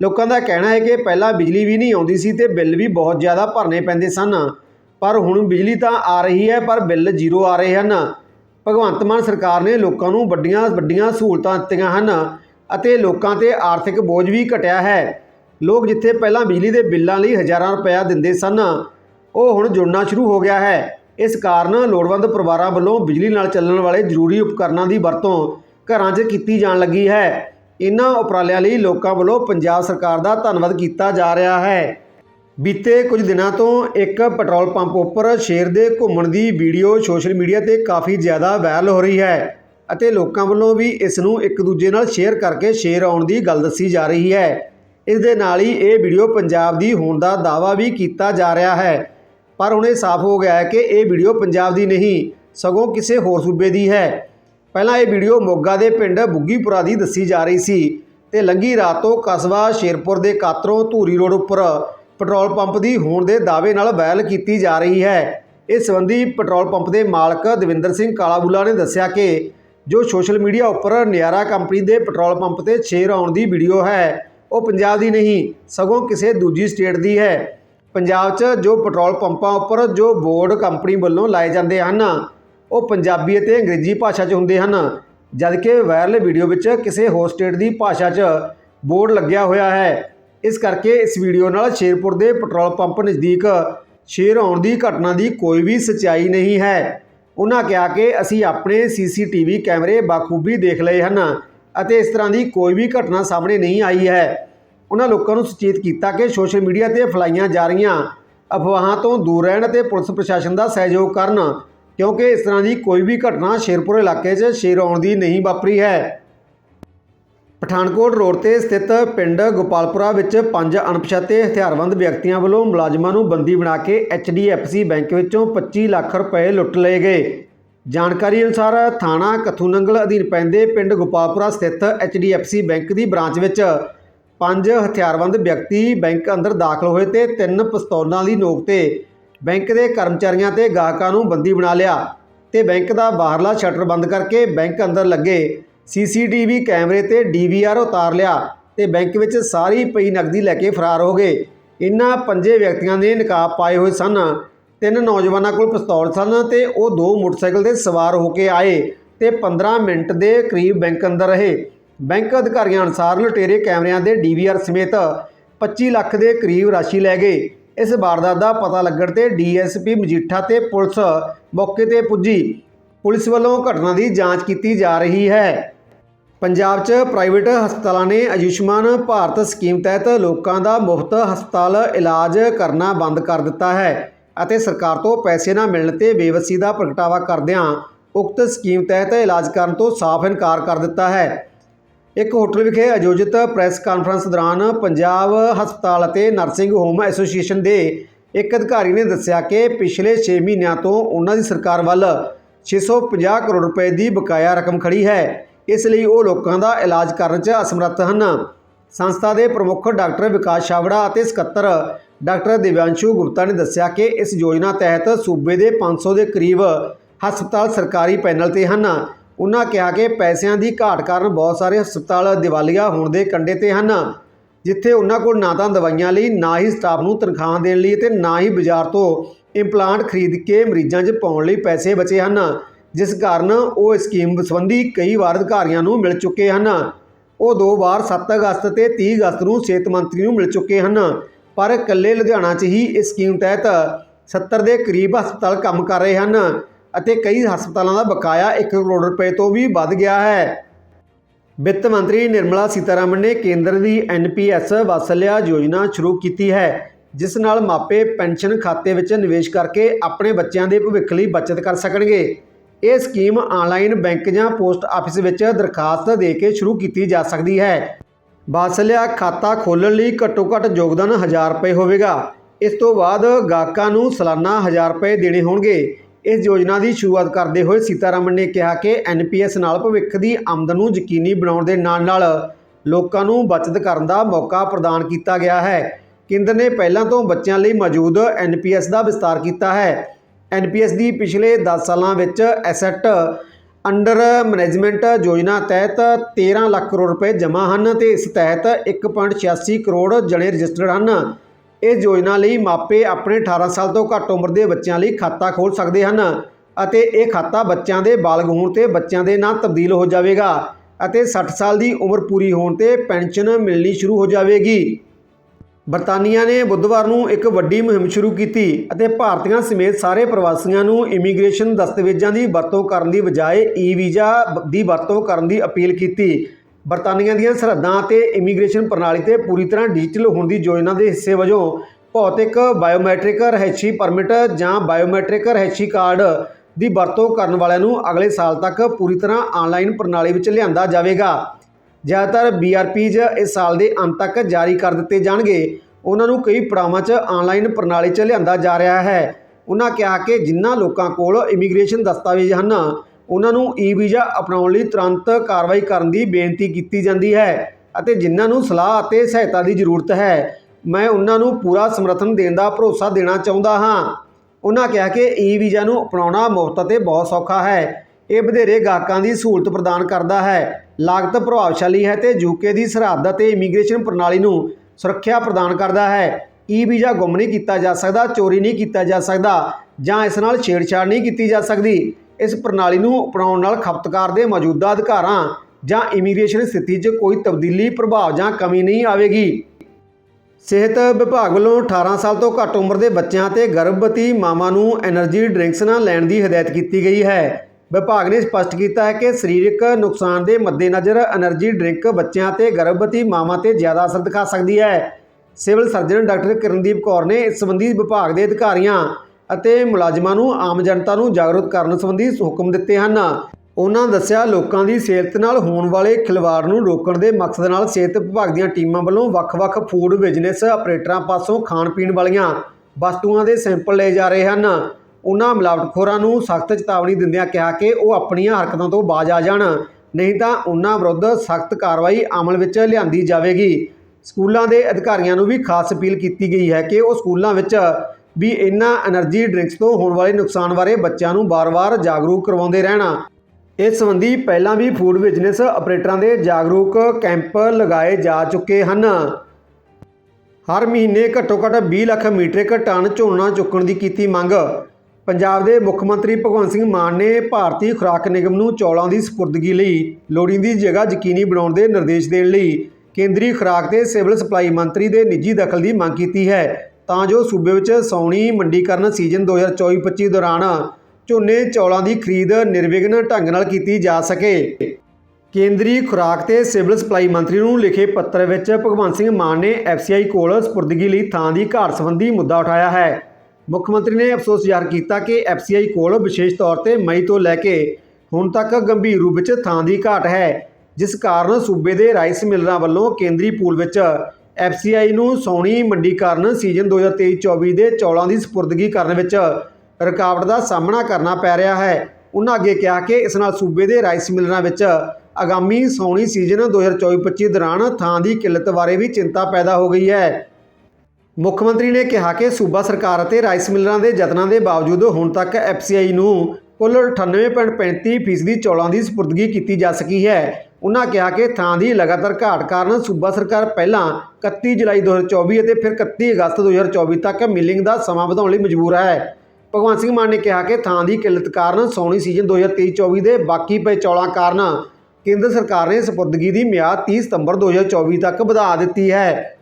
ਲੋਕਾਂ ਦਾ ਕਹਿਣਾ ਹੈ ਕਿ ਪਹਿਲਾਂ ਬਿਜਲੀ ਵੀ ਨਹੀਂ ਆਉਂਦੀ ਸੀ ਤੇ ਬਿੱਲ ਵੀ ਬਹੁਤ ਜ਼ਿਆਦਾ ਭਰਨੇ ਪੈਂਦੇ ਸਨ। ਪਰ ਹੁਣ ਬਿਜਲੀ ਤਾਂ ਆ ਰਹੀ ਹੈ, ਪਰ ਬਿੱਲ ਜ਼ੀਰੋ ਆ ਰਹੇ ਹਨ। ਭਗਵੰਤ ਮਾਨ ਸਰਕਾਰ ਨੇ ਲੋਕਾਂ ਨੂੰ ਵੱਡੀਆਂ ਵੱਡੀਆਂ ਸਹੂਲਤਾਂ ਦਿੱਤੀਆਂ ਹਨ ਅਤੇ ਲੋਕਾਂ ਤੇ ਆਰਥਿਕ ਬੋਝ ਵੀ ਘਟਿਆ ਹੈ। ਲੋਕ ਜਿੱਥੇ ਪਹਿਲਾਂ ਬਿਜਲੀ ਦੇ ਬਿੱਲਾਂ ਲਈ ਹਜ਼ਾਰਾਂ ਰੁਪਇਆ ਦਿੰਦੇ ਸਨ, ਉਹ ਹੁਣ ਜੁੜਨਾ ਸ਼ੁਰੂ ਹੋ ਗਿਆ ਹੈ। ਇਸ ਕਾਰਨ ਲੋੜਵੰਦ ਪਰਿਵਾਰਾਂ ਵੱਲੋਂ ਬਿਜਲੀ ਨਾਲ ਚੱਲਣ ਵਾਲੇ ਜ਼ਰੂਰੀ ਉਪਕਰਨਾਂ ਦੀ ਵਰਤੋਂ ਘਰਾਂ 'ਚ ਕੀਤੀ ਜਾਣ ਲੱਗੀ ਹੈ। ਇਹਨਾਂ ਉਪਰਾਲਿਆਂ ਲਈ ਲੋਕਾਂ ਵੱਲੋਂ ਪੰਜਾਬ ਸਰਕਾਰ ਦਾ ਧੰਨਵਾਦ ਕੀਤਾ ਜਾ ਰਿਹਾ ਹੈ। ਬੀਤੇ ਕੁਝ ਦਿਨਾਂ ਤੋਂ ਇੱਕ ਪੈਟਰੋਲ ਪੰਪ ਉੱਪਰ ਸ਼ੇਰ ਦੇ ਘੁੰਮਣ ਦੀ ਵੀਡੀਓ ਸੋਸ਼ਲ ਮੀਡੀਆ ਤੇ ਕਾਫੀ ਜ਼ਿਆਦਾ ਵਾਇਰਲ ਹੋ ਰਹੀ ਹੈ ਅਤੇ ਲੋਕਾਂ ਵੱਲੋਂ ਵੀ ਇਸ ਨੂੰ ਇੱਕ ਦੂਜੇ ਨਾਲ ਸ਼ੇਅਰ ਕਰਕੇ ਸ਼ੇਰ ਆਉਣ ਦੀ ਗੱਲ ਦੱਸੀ ਜਾ ਰਹੀ ਹੈ। ਇਸ ਦੇ ਨਾਲ ਹੀ ਇਹ ਵੀਡੀਓ ਪੰਜਾਬ ਦੀ ਹੋਣ ਦਾ ਦਾਅਵਾ ਵੀ ਕੀਤਾ ਜਾ ਰਿਹਾ ਹੈ। ਪਰ ਹੁਣ ਇਹ ਸਾਫ਼ ਹੋ ਗਿਆ ਹੈ ਕਿ ਇਹ ਵੀਡੀਓ ਪੰਜਾਬ ਦੀ ਨਹੀਂ, ਸਗੋਂ ਕਿਸੇ ਹੋਰ ਸੂਬੇ ਦੀ ਹੈ। ਪਹਿਲਾਂ ਇਹ ਵੀਡੀਓ ਮੋਗਾ ਦੇ ਪਿੰਡ ਬੁੱਗੀਪੁਰਾ ਦੀ ਦੱਸੀ ਜਾ ਰਹੀ ਸੀ ਤੇ ਲੰਗੀ ਰਾਤ ਤੋਂ ਕਸਬਾ ਸ਼ੇਰਪੁਰ ਦੇ ਕਾਤਰੋਂ ਧੂਰੀ ਰੋਡ ਉੱਪਰ ਪੈਟਰੋਲ ਪੰਪ ਦੀ ਹੋਣ ਦੇ ਦਾਅਵੇ ਨਾਲ ਵਾਇਰਲ ਕੀਤੀ ਜਾ ਰਹੀ ਹੈ। ਇਸ ਸੰਬੰਧੀ ਪੈਟਰੋਲ ਪੰਪ ਦੇ ਮਾਲਕ ਦਵਿੰਦਰ ਸਿੰਘ ਕਾਲਾਬੂਲਾ ਨੇ ਦੱਸਿਆ ਕਿ ਜੋ ਸੋਸ਼ਲ ਮੀਡੀਆ ਉੱਪਰ ਨਿਆਰਾ ਕੰਪਨੀ ਦੇ ਪੈਟਰੋਲ ਪੰਪ ਤੇ ਸ਼ੇਰ ਆਉਣ ਦੀ ਵੀਡੀਓ ਹੈ, ਉਹ ਪੰਜਾਬ ਦੀ ਨਹੀਂ, ਸਗੋਂ ਕਿਸੇ ਦੂਜੀ ਸਟੇਟ ਦੀ ਹੈ। ਪੰਜਾਬ 'ਚ ਜੋ ਪੈਟਰੋਲ ਪੰਪਾਂ ਉੱਪਰ ਜੋ ਬੋਰਡ ਕੰਪਨੀ ਵੱਲੋਂ ਲਾਏ ਜਾਂਦੇ ਹਨ, ਉਹ ਪੰਜਾਬੀ ਅਤੇ ਅੰਗਰੇਜ਼ੀ ਭਾਸ਼ਾ 'ਚ ਹੁੰਦੇ ਹਨ, ਜਦਕਿ ਵਾਇਰਲ ਵੀਡੀਓ ਵਿੱਚ ਕਿਸੇ ਹੋਰ ਸਟੇਟ ਦੀ ਭਾਸ਼ਾ 'ਚ ਬੋਰਡ ਲੱਗਿਆ ਹੋਇਆ ਹੈ। ਇਸ ਕਰਕੇ ਇਸ ਵੀਡੀਓ ਨਾਲ ਸ਼ੇਰਪੁਰ ਦੇ ਪੈਟਰੋਲ ਪੰਪ ਨਜ਼ਦੀਕ ਸ਼ੇਰ ਆਉਣ ਦੀ ਘਟਨਾ ਦੀ ਕੋਈ ਵੀ ਸਚਾਈ ਨਹੀਂ ਹੈ। ਉਹਨਾਂ ਕਿਹਾ ਕਿ ਅਸੀਂ ਆਪਣੇ ਸੀਸੀਟੀਵੀ ਕੈਮਰੇ ਬਾਖੂਬੀ ਦੇਖ ਲਏ ਹਨ ਅਤੇ ਇਸ ਤਰ੍ਹਾਂ ਦੀ ਕੋਈ ਵੀ ਘਟਨਾ ਸਾਹਮਣੇ ਨਹੀਂ ਆਈ ਹੈ। ਉਹਨਾਂ ਲੋਕਾਂ ਨੂੰ ਸੁਚੇਤ ਕੀਤਾ ਕਿ ਸੋਸ਼ਲ ਮੀਡੀਆ ਤੇ ਫੈਲਾਈਆਂ ਜਾ ਰਹੀਆਂ ਅਫਵਾਹਾਂ ਤੋਂ ਦੂਰ ਰਹਿਣ ਅਤੇ ਪੁਲਿਸ ਪ੍ਰਸ਼ਾਸਨ ਦਾ ਸਹਿਯੋਗ ਕਰਨ, ਕਿਉਂਕਿ ਇਸ ਤਰ੍ਹਾਂ ਦੀ ਕੋਈ ਵੀ ਘਟਨਾ ਸ਼ੇਰਪੁਰ ਇਲਾਕੇ 'ਚ ਸ਼ੇਰ ਆਉਣ ਦੀ ਨਹੀਂ ਵਾਪਰੀ ਹੈ। ਪਠਾਨਕੋਟ ਰੋਡ ਤੇ ਸਥਿਤ ਪਿੰਡ ਗੋਪਾਲਪੁਰਾ ਵਿੱਚ ਪੰਜ ਅਣਪਛਾਤੇ ਹਥਿਆਰਬੰਦ ਵਿਅਕਤੀਆਂ ਵੱਲੋਂ ਮੁਲਾਜ਼ਮਾਂ ਨੂੰ ਬੰਦੀ ਬਣਾ ਕੇ HDFC ਬੈਂਕ ਵਿੱਚੋਂ 25 ਲੱਖ ਰੁਪਏ ਲੁੱਟ ਲਏ ਗਏ। ਜਾਣਕਾਰੀ ਅਨੁਸਾਰ ਥਾਣਾ ਕਥੂਨੰਗਲ ਅਧੀਨ ਪੈਂਦੇ ਪਿੰਡ ਗੋਪਾਲਪੁਰਾ ਸਥਿਤ HDFC ਬੈਂਕ ਦੀ ਬ੍ਰਾਂਚ ਵਿੱਚ ਪੰਜ ਹਥਿਆਰਬੰਦ ਵਿਅਕਤੀ ਬੈਂਕ ਅੰਦਰ ਦਾਖਲ ਹੋਏ ਤੇ ਤਿੰਨ ਪਿਸਤੌਲਾਂ ਦੀ ਨੋਕ ਤੇ ਬੈਂਕ ਦੇ ਕਰਮਚਾਰੀਆਂ ਤੇ ਗਾਹਕਾਂ ਨੂੰ ਬੰਦੀ ਬਣਾ ਲਿਆ ਤੇ ਬੈਂਕ ਦਾ ਬਾਹਰਲਾ ਸ਼ਟਰ ਬੰਦ ਕਰਕੇ ਬੈਂਕ ਅੰਦਰ ਲੱਗੇ ਸੀਸੀਟੀਵੀ ਕੈਮਰੇ ਤੇ ਡੀਵੀਆਰ ਉਤਾਰ ਲਿਆ ਤੇ ਬੈਂਕ ਵਿੱਚ ਸਾਰੀ ਪਈ ਨਕਦੀ ਲੈ ਕੇ ਫਰਾਰ ਹੋ ਗਏ। ਇਨ੍ਹਾਂ ਪੰਜੇ ਵਿਅਕਤੀਆਂ ਦੇ ਨਕਾਬ ਪਾਏ ਹੋਏ ਸਨ। ਤਿੰਨ ਨੌਜਵਾਨਾਂ ਕੋਲ ਪਿਸਤੌਲ ਸਨ ਤੇ ਉਹ ਦੋ ਮੋਟਰਸਾਈਕਲ ਤੇ ਸਵਾਰ ਹੋ ਕੇ ਆਏ ਤੇ 15 ਮਿੰਟ ਦੇ ਕਰੀਬ ਬੈਂਕ ਅੰਦਰ ਰਹੇ। ਬੈਂਕ ਅਧਿਕਾਰੀਆਂ ਅਨੁਸਾਰ ਲੁਟੇਰੇ ਕੈਮਰਿਆਂ ਦੇ ਡੀਵੀਆਰ ਸਮੇਤ 25 ਲੱਖ ਦੇ ਕਰੀਬ ਰਾਸ਼ੀ ਲੈ ਗਏ। ਇਸ ਵਾਰਦਾਤ ਦਾ ਪਤਾ ਲੱਗਣ ਤੇ ਡੀਐਸਪੀ ਮਜੀਠਾ ਤੇ ਪੁਲਿਸ ਮੌਕੇ ਤੇ ਪੁੱਜੀ। ਪੁਲਿਸ ਵੱਲੋਂ ਘਟਨਾ ਦੀ ਜਾਂਚ ਕੀਤੀ ਜਾ ਰਹੀ ਹੈ। ਪੰਜਾਬ 'ਚ ਪ੍ਰਾਈਵੇਟ ਹਸਪਤਾਲਾਂ ਨੇ ਆਯੁਸ਼ਮਾਨ ਭਾਰਤ ਸਕੀਮ ਤਹਿਤ ਲੋਕਾਂ ਦਾ ਮੁਫਤ ਹਸਪਤਾਲ ਇਲਾਜ ਕਰਨਾ ਬੰਦ ਕਰ ਦਿੱਤਾ ਹੈ ਅਤੇ ਸਰਕਾਰ ਤੋਂ ਪੈਸੇ ਨਾ ਮਿਲਣ ਤੇ ਬੇਵਸੀ ਦਾ ਪ੍ਰਗਟਾਵਾ ਕਰਦਿਆਂ ਉਕਤ ਸਕੀਮ ਤਹਿਤ ਇਲਾਜ ਕਰਨ ਤੋਂ ਸਾਫ਼ ਇਨਕਾਰ ਕਰ ਦਿੱਤਾ ਹੈ। ਇੱਕ ਹੋਟਲ ਵਿਖੇ ਆਯੋਜਿਤ ਪ੍ਰੈਸ ਕਾਨਫਰੰਸ ਦੌਰਾਨ ਪੰਜਾਬ ਹਸਪਤਾਲ ਅਤੇ ਨਰਸਿੰਗ ਹੋਮ ਐਸੋਸੀਏਸ਼ਨ ਦੇ ਇੱਕ ਅਧਿਕਾਰੀ ਨੇ ਦੱਸਿਆ ਕਿ ਪਿਛਲੇ 6 ਮਹੀਨਿਆਂ ਤੋਂ ਉਹਨਾਂ ਦੀ ਸਰਕਾਰ ਵੱਲ 650 ਕਰੋੜ ਰੁਪਏ ਦੀ ਬਕਾਇਆ ਰਕਮ ਖੜੀ ਹੈ। ਇਸ ਲਈ ਉਹ ਲੋਕਾਂ ਦਾ ਇਲਾਜ ਕਰਨ 'ਚ ਅਸਮਰੱਥ ਹਨ। ਸੰਸਥਾ ਦੇ ਪ੍ਰਮੁੱਖ ਡਾਕਟਰ ਵਿਕਾਸ ਛਾਬੜਾ ਅਤੇ ਸਕੱਤਰ ਡਾਕਟਰ ਦਿਵਿਆਂਸ਼ੂ ਗੁਪਤਾ ਨੇ ਦੱਸਿਆ ਕਿ ਇਸ ਯੋਜਨਾ ਤਹਿਤ ਸੂਬੇ ਦੇ 500 ਦੇ ਕਰੀਬ ਹਸਪਤਾਲ ਸਰਕਾਰੀ ਪੈਨਲ ਤੇ ਹਨ। ਉਹਨਾਂ ਕਿਹਾ ਕਿ ਪੈਸਿਆਂ ਦੀ ਘਾਟ ਕਾਰਨ ਬਹੁਤ ਸਾਰੇ ਹਸਪਤਾਲ ਦਿਵਾਲੀਆ ਹੋਣ ਦੇ ਕੰਢੇ ਤੇ ਹਨ, ਜਿੱਥੇ ਉਹਨਾਂ ਕੋਲ ਨਾ ਤਾਂ ਦਵਾਈਆਂ ਲਈ, ਨਾ ਹੀ ਸਟਾਫ ਨੂੰ ਤਨਖਾਹਾਂ ਦੇਣ ਲਈ ਅਤੇ ਨਾ ਹੀ ਬਾਜ਼ਾਰ ਤੋਂ ਇੰਪਲਾਂਟ ਖਰੀਦ ਕੇ ਮਰੀਜ਼ਾਂ 'ਚ ਪਾਉਣ ਲਈ ਪੈਸੇ ਬਚੇ ਹਨ। ਜਿਸ ਕਾਰਨ ਉਹ ਸਕੀਮ ਸੰਬੰਧੀ ਕਈ ਵਾਰ ਅਧਿਕਾਰੀਆਂ ਨੂੰ ਮਿਲ ਚੁੱਕੇ ਹਨ। ਉਹ ਦੋ ਵਾਰ 7 ਅਗਸਤ ਤੇ 30 ਅਗਸਤ ਨੂੰ ਸਿਹਤ ਮੰਤਰੀ ਨੂੰ ਮਿਲ ਚੁੱਕੇ ਹਨ। ਪਰ ਇਕੱਲੇ ਲੁਧਿਆਣਾ 'ਚ ਹੀ ਇਸ ਸਕੀਮ ਤਹਿਤ 70 ਦੇ ਕਰੀਬ ਹਸਪਤਾਲ ਕੰਮ ਕਰ ਰਹੇ ਹਨ ਅਤੇ ਕਈ ਹਸਪਤਾਲਾਂ ਦਾ ਬਕਾਇਆ 1 ਕਰੋੜ ਰੁਪਏ ਤੋਂ ਵੀ ਵੱਧ ਗਿਆ ਹੈ। ਵਿੱਤ ਮੰਤਰੀ ਨਿਰਮਲਾ ਸੀਤਾਰਮਨ ਨੇ ਕੇਂਦਰ ਦੀ ਐਨਪੀਐਸ ਵਾਸਲਿਆ ਯੋਜਨਾ ਸ਼ੁਰੂ ਕੀਤੀ ਹੈ, ਜਿਸ ਨਾਲ ਮਾਪੇ ਪੈਨਸ਼ਨ ਖਾਤੇ ਵਿੱਚ ਨਿਵੇਸ਼ ਕਰਕੇ ਆਪਣੇ ਬੱਚਿਆਂ ਦੇ ਭਵਿੱਖ ਲਈ ਬਚਤ ਕਰ ਸਕਣਗੇ। ਇਹ ਸਕੀਮ ਆਨਲਾਈਨ ਬੈਂਕ ਜਾਂ ਪੋਸਟ ਆਫਿਸ ਵਿੱਚ ਦਰਖਾਸਤ ਦੇ ਕੇ ਸ਼ੁਰੂ ਕੀਤੀ ਜਾ ਸਕਦੀ ਹੈ। ਵਾਸਲਿਆ ਖਾਤਾ ਖੋਲ੍ਹਣ ਲਈ ਘੱਟੋ ਘੱਟ ਯੋਗਦਾਨ 1000 ਰੁਪਏ ਹੋਵੇਗਾ। ਇਸ ਤੋਂ ਬਾਅਦ ਗਾਹਕਾਂ ਨੂੰ ਸਾਲਾਨਾ 1000 ਰੁਪਏ ਦੇਣੇ ਹੋਣਗੇ। ਇਸ ਯੋਜਨਾ ਦੀ ਸ਼ੁਰੂਆਤ ਕਰਦੇ ਹੋਏ ਸੀਤਾਰਮਨ ਨੇ ਕਿਹਾ ਕਿ ਐਨਪੀਐਸ ਨਾਲ ਭਵਿੱਖ ਦੀ ਆਮਦਨ ਨੂੰ ਯਕੀਨੀ ਬਣਾਉਣ ਦੇ ਨਾਲ-ਨਾਲ ਲੋਕਾਂ ਨੂੰ ਬਚਤ ਕਰਨ ਦਾ ਮੌਕਾ ਪ੍ਰਦਾਨ ਕੀਤਾ ਗਿਆ ਹੈ। ਕੇਂਦਰ ਨੇ ਪਹਿਲਾਂ ਤੋਂ ਬੱਚਿਆਂ ਲਈ ਮੌਜੂਦ ਐਨਪੀਐਸ ਦਾ ਵਿਸਤਾਰ ਕੀਤਾ ਹੈ। ਐਨਪੀਐਸ ਦੀ ਪਿਛਲੇ 10 ਸਾਲਾਂ ਵਿੱਚ ਐਸੈਟ ਅੰਡਰ ਮੈਨੇਜਮੈਂਟ ਯੋਜਨਾ ਤਹਿਤ 13 ਲੱਖ ਕਰੋੜ ਰੁਪਏ ਜਮ੍ਹਾਂ ਹਨ ਤੇ ਇਸ ਤਹਿਤ 1.86 ਕਰੋੜ ਜਣੇ ਰਜਿਸਟਰਡ ਹਨ। ਇਸ ਯੋਜਨਾ ਲਈ ਮਾਪੇ ਆਪਣੇ 18 ਸਾਲ ਤੋਂ ਘੱਟ ਉਮਰ ਦੇ ਬੱਚਿਆਂ ਲਈ ਖਾਤਾ ਖੋਲ੍ਹ ਸਕਦੇ ਹਨ ਅਤੇ ਇਹ ਖਾਤਾ ਬੱਚਿਆਂ ਦੇ ਬਾਲਗ ਹੋਣ ਤੇ ਬੱਚਿਆਂ ਦੇ ਨਾਂ ਤਬਦੀਲ ਹੋ ਜਾਵੇਗਾ ਅਤੇ 60 ਸਾਲ ਦੀ ਉਮਰ ਪੂਰੀ ਹੋਣ ਤੇ ਪੈਨਸ਼ਨ ਮਿਲਣੀ ਸ਼ੁਰੂ ਹੋ ਜਾਵੇਗੀ। ਬਰਤਾਨੀਆ ਨੇ ਬੁੱਧਵਾਰ ਨੂੰ ਇੱਕ ਵੱਡੀ ਮੁਹਿੰਮ ਸ਼ੁਰੂ ਕੀਤੀ ਅਤੇ ਭਾਰਤੀਆਂ ਸਮੇਤ ਸਾਰੇ ਪ੍ਰਵਾਸੀਆਂ ਨੂੰ ਇਮੀਗ੍ਰੇਸ਼ਨ ਦਸਤਾਵੇਜ਼ਾਂ ਦੀ ਵਰਤੋਂ ਕਰਨ ਦੀ ਬਜਾਏ ਈ-ਵੀਜ਼ਾ ਦੀ ਵਰਤੋਂ ਕਰਨ ਦੀ ਅਪੀਲ ਕੀਤੀ। ਬਰਤਾਨੀਆ ਦੀਆਂ ਸਰਹੱਦਾਂ ਅਤੇ ਇਮੀਗ੍ਰੇਸ਼ਨ ਪ੍ਰਣਾਲੀ ਤੇ ਪੂਰੀ ਤਰ੍ਹਾਂ ਡਿਜੀਟਲ ਹੋਣ ਦੀ ਯੋਜਨਾ ਦੇ ਹਿੱਸੇ ਵਜੋਂ ਭੌਤਿਕ ਬਾਇਓਮੈਟ੍ਰਿਕ ਰਹਿਸ਼ੀ ਪਰਮਿਟ ਜਾਂ ਬਾਇਓਮੈਟ੍ਰਿਕ ਰਹਿਸ਼ੀ ਕਾਰਡ ਦੀ ਵਰਤੋਂ ਕਰਨ ਵਾਲਿਆਂ ਨੂੰ ਅਗਲੇ ਸਾਲ ਤੱਕ ਪੂਰੀ ਤਰ੍ਹਾਂ ਆਨਲਾਈਨ ਪ੍ਰਣਾਲੀ ਵਿੱਚ ਲਿਆਂਦਾ ਜਾਵੇਗਾ। ਜ਼ਿਆਦਾਤਰ ਬੀਆਰਪੀਜ਼ ਇਸ ਸਾਲ ਦੇ ਅੰਤ ਤੱਕ ਜਾਰੀ ਕਰ ਦਿੱਤੇ ਜਾਣਗੇ। ਉਹਨਾਂ ਨੂੰ ਕਈ ਪੜਾਵਾਂ 'ਚ ਆਨਲਾਈਨ ਪ੍ਰਣਾਲੀ 'ਚ ਲਿਆਂਦਾ ਜਾ ਰਿਹਾ ਹੈ। ਉਹਨਾਂ ਕਿਹਾ ਕਿ ਜਿਨ੍ਹਾਂ ਲੋਕਾਂ ਕੋਲ ਇਮੀਗ੍ਰੇਸ਼ਨ ਦਸਤਾਵੇਜ਼ ਹਨ, ਉਹਨਾਂ ਨੂੰ ਈ ਵੀਜ਼ਾ ਅਪਣਾਉਣ ਲਈ ਤੁਰੰਤ ਕਾਰਵਾਈ ਕਰਨ ਦੀ ਬੇਨਤੀ ਕੀਤੀ ਜਾਂਦੀ ਹੈ ਅਤੇ ਜਿਨ੍ਹਾਂ ਨੂੰ ਸਲਾਹ ਅਤੇ ਸਹਾਇਤਾ ਦੀ ਜ਼ਰੂਰਤ ਹੈ, ਮੈਂ ਉਹਨਾਂ ਨੂੰ ਪੂਰਾ ਸਮਰਥਨ ਦੇਣ ਦਾ ਭਰੋਸਾ ਦੇਣਾ ਚਾਹੁੰਦਾ ਹਾਂ। ਉਹਨਾਂ ਕਿਹਾ ਕਿ ਈ ਵੀਜ਼ਾ ਨੂੰ ਅਪਣਾਉਣਾ ਮੁਫਤ ਅਤੇ ਬਹੁਤ ਸੌਖਾ ਹੈ। ਇਹ ਵਧੇਰੇ ਗਾਹਕਾਂ ਦੀ ਸਹੂਲਤ ਪ੍ਰਦਾਨ ਕਰਦਾ ਹੈ। ਲਾਗਤ ਪ੍ਰਭਾਵਸ਼ਾਲੀ ਹੈ ਤੇ ਯੂਕੇ ਦੀ ਸਰਹੱਦ ਅਤੇ ਇਮੀਗ੍ਰੇਸ਼ਨ ਪ੍ਰਣਾਲੀ ਨੂੰ ਸੁਰੱਖਿਆ ਪ੍ਰਦਾਨ ਕਰਦਾ ਹੈ। ਈ ਵੀਜ਼ਾ ਗੁੰਮ ਨਹੀਂ ਕੀਤਾ ਜਾ ਸਕਦਾ, ਚੋਰੀ ਨਹੀਂ ਕੀਤਾ ਜਾ ਸਕਦਾ ਜਾਂ ਇਸ ਨਾਲ ਛੇੜਛਾੜ ਨਹੀਂ ਕੀਤੀ ਜਾ ਸਕਦੀ। ਇਸ ਪ੍ਰਣਾਲੀ ਨੂੰ ਅਪਣਾਉਣ ਨਾਲ ਖਪਤਕਾਰ ਦੇ ਮੌਜੂਦਾ ਅਧਿਕਾਰਾਂ ਜਾਂ ਇਮੀਗ੍ਰੇਸ਼ਨ ਸਥਿਤੀ 'ਚ ਕੋਈ ਤਬਦੀਲੀ, ਪ੍ਰਭਾਵ ਜਾਂ ਕਮੀ ਨਹੀਂ ਆਵੇਗੀ। ਸਿਹਤ ਵਿਭਾਗ ਵੱਲੋਂ 18 ਸਾਲ ਤੋਂ ਘੱਟ ਉਮਰ ਦੇ ਬੱਚਿਆਂ ਤੇ ਗਰਭਵਤੀ ਮਾਵਾਂ ਨੂੰ એનર્ਜੀ ਡਰਿੰਕਸ ਨਾ ਲੈਣ ਦੀ ਹਦਾਇਤ ਕੀਤੀ ਗਈ ਹੈ। ਵਿਭਾਗ ਨੇ ਸਪਸ਼ਟ ਕੀਤਾ ਹੈ ਕਿ ਸਰੀਰਕ ਨੁਕਸਾਨ ਦੇ ਮੱਦੇਨਜ਼ਰ એનર્ਜੀ ਡਰਿੰਕ ਬੱਚਿਆਂ ਤੇ ਗਰਭਵਤੀ ਮਾਵਾਂ ਤੇ ਜ਼ਿਆਦਾ ਅਸਰ ਦਿਖਾ ਸਕਦੀ ਹੈ। Civil surgeon doctor Kirandeep Kaur ਨੇ ਇਸ ਸੰਬੰਧੀ ਵਿਭਾਗ ਦੇ ਅਧਿਕਾਰੀਆਂ ਅਤੇ ਮੁਲਾਜ਼ਮਾਂ ਨੂੰ ਆਮ ਜਨਤਾ ਨੂੰ ਜਾਗਰੂਕ ਕਰਨ ਸੰਬੰਧੀ ਹੁਕਮ ਦਿੱਤੇ ਹਨ। ਉਹਨਾਂ ਦੱਸਿਆ, ਲੋਕਾਂ ਦੀ ਸਿਹਤ ਨਾਲ ਹੋਣ ਵਾਲੇ ਖਿਲਵਾੜ ਨੂੰ ਰੋਕਣ ਦੇ ਮਕਸਦ ਨਾਲ ਸਿਹਤ ਵਿਭਾਗ ਦੀਆਂ ਟੀਮਾਂ ਵੱਲੋਂ ਵੱਖ-ਵੱਖ ਫੂਡ ਬਿਜ਼ਨਸ ਆਪਰੇਟਰਾਂ ਪਾਸੋਂ ਖਾਣ-ਪੀਣ ਵਾਲੀਆਂ ਵਸਤੂਆਂ ਦੇ ਸੈਂਪਲ ਲਏ ਜਾ ਰਹੇ ਹਨ। ਉਹਨਾਂ ਮਿਲਾਵਟਖੋਰਾਂ ਨੂੰ ਸਖਤ ਚੇਤਾਵਨੀ ਦਿੰਦਿਆਂ ਕਿਹਾ ਕਿ ਉਹ ਆਪਣੀਆਂ ਹਰਕਤਾਂ ਤੋਂ ਬਾਜ਼ ਆ ਜਾਣ, ਨਹੀਂ ਤਾਂ ਉਹਨਾਂ ਵਿਰੁੱਧ ਸਖਤ ਕਾਰਵਾਈ ਅਮਲ ਵਿੱਚ ਲਿਆਂਦੀ ਜਾਵੇਗੀ। ਸਕੂਲਾਂ ਦੇ ਅਧਿਕਾਰੀਆਂ ਨੂੰ ਵੀ ਖਾਸ ਅਪੀਲ ਕੀਤੀ ਗਈ ਹੈ ਕਿ ਉਹ ਸਕੂਲਾਂ ਵਿੱਚ ਵੀ ਇਹਨਾਂ એનર્ਜੀ ਡਰਿੰਕਸ ਤੋਂ ਹੋਣ ਵਾਲੇ ਨੁਕਸਾਨ ਬਾਰੇ ਬੱਚਿਆਂ ਨੂੰ ਬਾਰ-ਬਾਰ ਜਾਗਰੂਕ ਕਰਵਾਉਂਦੇ ਰਹਿਣਾ। ਇਸ ਸੰਬੰਧੀ ਪਹਿਲਾਂ ਵੀ ਫੂਡ ਬਿਜ਼ਨਸ ਆਪਰੇਟਰਾਂ ਦੇ ਜਾਗਰੂਕ ਕੈਂਪ ਲਗਾਏ ਜਾ ਚੁੱਕੇ ਹਨ। ਹਰ ਮਹੀਨੇ ਘੱਟੋ-ਘੱਟ 20 ਲੱਖ ਮੀਟ੍ਰਿਕ ਟਨ ਝੋਨਾ ਚੁੱਕਣ ਦੀ ਕੀਤੀ ਮੰਗ। ਪੰਜਾਬ ਦੇ ਮੁੱਖ ਮੰਤਰੀ ਭਗਵੰਤ ਸਿੰਘ ਮਾਨ ਨੇ ਭਾਰਤੀ ਖੁਰਾਕ ਨਿਗਮ ਨੂੰ ਚੌਲਾਂ ਦੀ ਸਪੁਰਦਗੀ ਲਈ ਲੋੜੀਂਦੀ ਜਗ੍ਹਾ ਯਕੀਨੀ ਬਣਾਉਣ ਦੇ ਨਿਰਦੇਸ਼ ਦੇਣ ਲਈ ਕੇਂਦਰੀ ਖੁਰਾਕ ਤੇ ਸਿਵਲ ਸਪਲਾਈ ਮੰਤਰੀ ਦੇ ਨਿੱਜੀ ਦਖਲ ਦੀ ਮੰਗ ਕੀਤੀ ਹੈ। ਤਾਂ ਜੋ ਸੂਬੇ ਵਿੱਚ ਸੌਣੀ ਮੰਡੀਕਰਨ ਸੀਜ਼ਨ 2024-25 ਦੌਰਾਨ ਝੋਨੇ ਚੌਲਾਂ ਦੀ ਖਰੀਦ ਨਿਰਵਿਘਨ ਢੰਗ ਨਾਲ ਕੀਤੀ ਜਾ ਸਕੇ। ਕੇਂਦਰੀ ਖੁਰਾਕ ਤੇ ਸਿਵਲ ਸਪਲਾਈ ਮੰਤਰੀ ਨੂੰ ਲਿਖੇ ਪੱਤਰ ਵਿੱਚ ਭਗਵੰਤ ਸਿੰਘ ਮਾਨ ਨੇ ਐਫਸੀਆਈ ਕੋਲ ਸਪੁਰਦਗੀ ਲਈ ਥਾਂ ਦੀ ਘਾਟ ਸੰਬੰਧੀ ਮੁੱਦਾ ਉਠਾਇਆ ਹੈ। ਮੁੱਖ ਮੰਤਰੀ ਨੇ ਅਫਸੋਸ ਜ਼ਾਹਰ ਕੀਤਾ ਕਿ ਐਫਸੀਆਈ ਕੋਲ ਵਿਸ਼ੇਸ਼ ਤੌਰ ਤੇ ਮਈ ਤੋਂ ਲੈ ਕੇ ਹੁਣ ਤੱਕ ਗੰਭੀਰ ਰੂਪ ਵਿੱਚ ਥਾਂ ਦੀ ਘਾਟ ਹੈ, ਜਿਸ ਕਾਰਨ ਸੂਬੇ ਦੇ ਰਾਈਸ ਮਿਲਰਾਂ ਵੱਲੋਂ ਕੇਂਦਰੀ ਪੂਲ ਵਿੱਚ ਐਫਸੀਆਈ ਨੂੰ ਸੌਣੀ ਮੰਡੀਕਰਨ ਸੀਜ਼ਨ 2023-24 ਦੇ ਚੌਲਾਂ ਦੀ ਸਪੁਰਦਗੀ ਕਰਨ ਵਿੱਚ ਰੁਕਾਵਟ ਦਾ ਸਾਹਮਣਾ ਕਰਨਾ ਪੈ ਰਿਹਾ ਹੈ। ਉਹਨਾਂ ਅੱਗੇ ਕਿਹਾ ਕਿ ਇਸ ਨਾਲ ਸੂਬੇ ਦੇ ਰਾਈਸ ਮਿਲਰਾਂ ਵਿੱਚ ਆਗਾਮੀ ਸੌਣੀ ਸੀਜ਼ਨ 2024-25 ਦੌਰਾਨ ਥਾਂ ਦੀ ਕਿੱਲਤ ਬਾਰੇ ਵੀ ਚਿੰਤਾ ਪੈਦਾ ਹੋ ਗਈ ਹੈ। ਮੁੱਖ ਮੰਤਰੀ ਨੇ ਕਿਹਾ ਕਿ ਸੂਬਾ ਸਰਕਾਰ ਅਤੇ ਰਾਈਸ ਮਿਲਰਾਂ ਦੇ ਯਤਨਾਂ ਦੇ ਬਾਵਜੂਦ ਹੁਣ ਤੱਕ ਐਫਸੀਆਈ ਨੂੰ ਕੁੱਲ 98.35% ਚੌਲਾਂ ਦੀ ਸਪੁਰਦਗੀ ਕੀਤੀ ਜਾ ਸਕੀ ਹੈ। ਉਨ੍ਹਾਂ ਕਿਹਾ ਕਿ ਥਾਂ ਦੀ ਲਗਾਤਾਰ ਘਾਟ ਕਾਰਨ ਸੂਬਾ ਸਰਕਾਰ ਪਹਿਲਾਂ 31 ਜੁਲਾਈ 2024 ਅਤੇ ਫਿਰ 31 ਅਗਸਤ 2024 ਤੱਕ ਮਿਲਿੰਗ ਦਾ ਸਮਾਂ ਵਧਾਉਣ ਲਈ ਮਜਬੂਰ ਹੈ। ਭਗਵੰਤ ਸਿੰਘ ਮਾਨ ਨੇ ਕਿਹਾ ਕਿ ਥਾਂ ਦੀ ਕਿੱਲਤ ਕਾਰਨ ਸੌਣੀ ਸੀਜ਼ਨ 2023-24 ਦੇ ਬਾਕੀ ਪਏ ਚੌਲਾਂ ਕਾਰਨ ਕੇਂਦਰ ਸਰਕਾਰ ਨੇ ਸਪੁਰਦਗੀ ਦੀ ਮਿਆਦ 30 ਸਤੰਬਰ 2024 ਤੱਕ ਵਧਾ ਦਿੱਤੀ ਹੈ।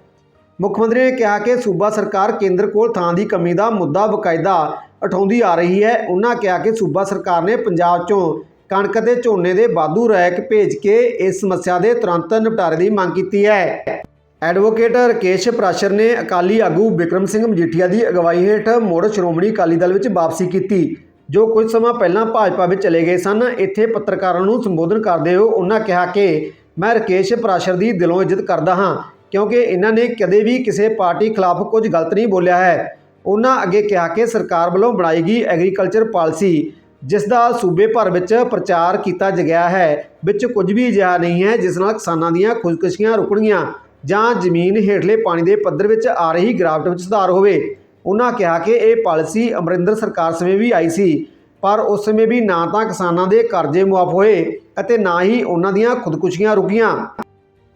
ਮੁੱਖ ਮੰਤਰੀ ਨੇ ਕਿਹਾ ਕਿ ਸੂਬਾ ਸਰਕਾਰ ਕੇਂਦਰ ਕੋਲ ਥਾਂ ਦੀ ਕਮੀ ਦਾ ਮੁੱਦਾ ਬਕਾਇਦਾ ਉਠਾਉਂਦੀ ਆ ਰਹੀ ਹੈ। ਉਹਨਾਂ ਕਿਹਾ ਕਿ ਸੂਬਾ ਸਰਕਾਰ ਨੇ ਪੰਜਾਬ 'ਚੋਂ ਕਣਕ ਅਤੇ ਝੋਨੇ ਦੇ ਵਾਧੂ ਰੈਕ ਭੇਜ ਕੇ ਇਸ ਸਮੱਸਿਆ ਦੇ ਤੁਰੰਤ ਨਿਪਟਾਰੇ ਦੀ ਮੰਗ ਕੀਤੀ ਹੈ। ਐਡਵੋਕੇਟ ਰਕੇਸ਼ ਪ੍ਰਾਸ਼ਰ ਨੇ ਅਕਾਲੀ ਆਗੂ ਵਿਕਰਮ ਸਿੰਘ ਮਜੀਠੀਆ ਦੀ ਅਗਵਾਈ ਹੇਠ ਮੁੜ ਸ਼੍ਰੋਮਣੀ ਅਕਾਲੀ ਦਲ ਵਿੱਚ ਵਾਪਸੀ ਕੀਤੀ। ਜੋ ਕੁਝ ਸਮਾਂ ਪਹਿਲਾਂ ਭਾਜਪਾ ਵਿੱਚ ਚਲੇ ਗਏ ਸਨ, ਇੱਥੇ ਪੱਤਰਕਾਰਾਂ ਨੂੰ ਸੰਬੋਧਨ ਕਰਦੇ ਹੋਏ ਉਹਨਾਂ ਕਿਹਾ ਕਿ ਮੈਂ ਰਕੇਸ਼ ਪ੍ਰਾਸ਼ਰ ਦੀ ਦਿਲੋਂ ਇੱਜ਼ਤ ਕਰਦਾ ਹਾਂ। ਕਿਉਂਕਿ ਇਹਨਾਂ ਨੇ ਕਦੇ ਵੀ ਕਿਸੇ ਪਾਰਟੀ ਖਿਲਾਫ ਕੁਝ ਗਲਤ ਨਹੀਂ ਬੋਲਿਆ ਹੈ। ਉਹਨਾਂ ਅੱਗੇ ਕਿਹਾ ਕਿ ਸਰਕਾਰ ਵੱਲੋਂ ਬਣਾਈ ਗਈ ਐਗਰੀਕਲਚਰ ਪਾਲਿਸੀ, ਜਿਸ ਦਾ ਸੂਬੇ ਭਰ ਵਿੱਚ ਪ੍ਰਚਾਰ ਕੀਤਾ ਗਿਆ ਹੈ, ਵਿੱਚ ਕੁਝ ਵੀ ਅਜਿਹਾ ਨਹੀਂ ਹੈ, ਜਿਸ ਨਾਲ ਕਿਸਾਨਾਂ ਦੀਆਂ ਖੁਦਕੁਸ਼ੀਆਂ ਰੁਕਣਗੀਆਂ ਜਾਂ ਜ਼ਮੀਨ ਹੇਠਲੇ ਪਾਣੀ ਦੇ ਪੱਧਰ ਵਿੱਚ ਆ ਰਹੀ ਗਿਰਾਵਟ ਵਿੱਚ ਸੁਧਾਰ ਹੋਵੇ। ਉਹਨਾਂ ਕਿਹਾ ਕਿ ਇਹ ਪਾਲਿਸੀ ਅਮਰਿੰਦਰ ਸਰਕਾਰ ਸਮੇਂ ਵੀ ਆਈ ਸੀ, ਪਰ ਉਸ ਸਮੇਂ ਵੀ ਨਾ ਤਾਂ ਕਿਸਾਨਾਂ ਦੇ ਕਰਜ਼ੇ ਮੁਆਫ ਹੋਏ ਅਤੇ ਨਾ ਹੀ ਉਹਨਾਂ ਦੀਆਂ ਖੁਦਕੁਸ਼ੀਆਂ ਰੁਕੀਆਂ।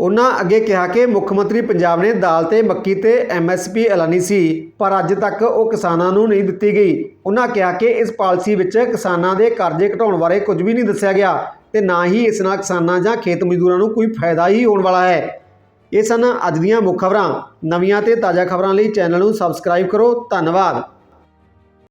ਉਹਨਾਂ ਅੱਗੇ ਕਿਹਾ ਕਿ ਮੁੱਖ ਮੰਤਰੀ ਪੰਜਾਬ ਨੇ ਦਾਲ ਤੇ ਮੱਕੀ ਤੇ ਐਮਐਸਪੀ ਐਲਾਨੀ ਸੀ, ਪਰ ਅੱਜ ਤੱਕ ਉਹ ਕਿਸਾਨਾਂ ਨੂੰ ਨਹੀਂ ਦਿੱਤੀ ਗਈ। ਉਹਨਾਂ ਕਿਹਾ ਕਿ ਇਸ ਪਾਲਿਸੀ ਵਿੱਚ ਕਿਸਾਨਾਂ ਦੇ ਕਰਜ਼ੇ ਘਟਾਉਣ ਬਾਰੇ ਕੁਝ ਵੀ ਨਹੀਂ ਦੱਸਿਆ ਗਿਆ ਤੇ ਨਾ ਹੀ ਇਸ ਨਾਲ ਕਿਸਾਨਾਂ ਜਾਂ ਖੇਤ ਮਜ਼ਦੂਰਾਂ ਨੂੰ ਕੋਈ ਫਾਇਦਾ ਹੀ ਹੋਣ ਵਾਲਾ ਹੈ। ਇਹ ਸਨ ਅੱਜ ਦੀਆਂ ਮੁੱਖ ਖਬਰਾਂ। ਨਵੀਆਂ ਤੇ ਤਾਜ਼ਾ ਖਬਰਾਂ ਲਈ ਚੈਨਲ ਨੂੰ ਸਬਸਕ੍ਰਾਈਬ ਕਰੋ। ਧੰਨਵਾਦ।